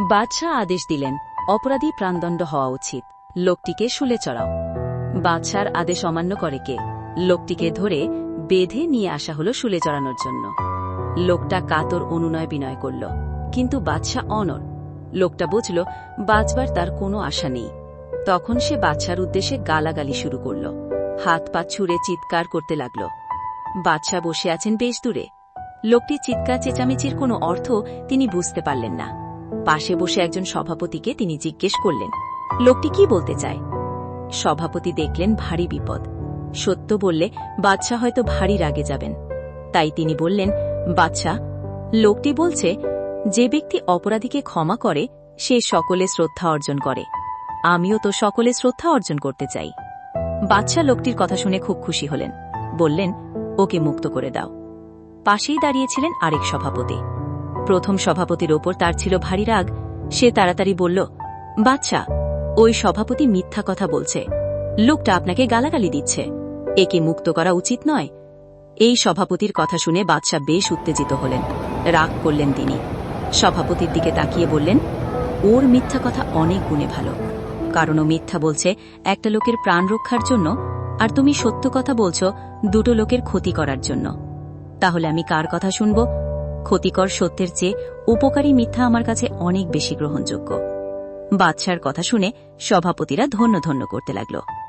বাদশাহ আদেশ দিলেন, অপরাধী প্রাণদণ্ড হওয়া উচিত, লোকটিকে শুলে চড়াও। বাদশার আদেশ অমান্য করে কে? লোকটিকে ধরে বেঁধে নিয়ে আসা হলো শুলে চড়ানোর জন্য। লোকটা কাতর অনুনয় বিনয় করল, কিন্তু বাদশাহ অনর লোকটা বুঝল, বাঁচবার তার কোনো আশা নেই। তখন সে বাদশার উদ্দেশ্যে গালাগালি শুরু করল। হাত পা ছুঁড়ে চিৎকার করতে লাগল। বাদশাহ বসে আছেন বেশ দূরে। লোকটি চিৎকার চেঁচামেচির কোনো অর্থ তিনি বুঝতে পারলেন না। পাশে বসে একজন সভাপতিকে তিনি জিজ্ঞেস করলেন, লোকটি কি বলতে চায়? সভাপতি দেখলেন ভারী বিপদ। সত্য বললে, বাদশাহ হয়তো ভারী রাগে যাবেন। তাই তিনি বললেন, বাদশাহ, লোকটি বলছে, যে ব্যক্তি অপরাধীকে ক্ষমা করে, সে সকলে শ্রদ্ধা অর্জন করে। আমিও তো সকলে শ্রদ্ধা অর্জন করতে চাই। বাদশাহ লোকটির কথা শুনে খুব খুশি হলেন। বললেন, ওকে মুক্ত করে দাও। পাশেই দাঁড়িয়েছিলেন আরেক সভাপতি। প্রথম সভাপতির ওপর তার ছিল ভারী রাগ, সে তাড়াতাড়ি বলল বাচ্চা ওই সভাপতি মিথ্যা কথা বলছে। লোকটা আপনাকে গালাগালি দিচ্ছে। একে মুক্ত করা উচিত নয়। এই সভাপতির কথা শুনে বাদশাহ বেশ উত্তেজিত হলেন। রাগ করলেন তিনি। সভাপতির দিকে তাকিয়ে বললেন, ওর মিথ্যা কথা অনেক গুণে ভালো। কারণ ও মিথ্যা বলছে একটা লোকের প্রাণ রক্ষার জন্য, আর তুমি সত্য কথা বলছো দুটো লোকের ক্ষতি করার জন্য। তাহলে আমি কার কথা শুনব? ক্ষতিকর সত্যের চেয়ে উপকারী মিথ্যা আমার কাছে অনেক বেশি গ্রহণযোগ্য। বাদশার কথা শুনে সভাপতিরা ধন্য ধন্য করতে লাগল।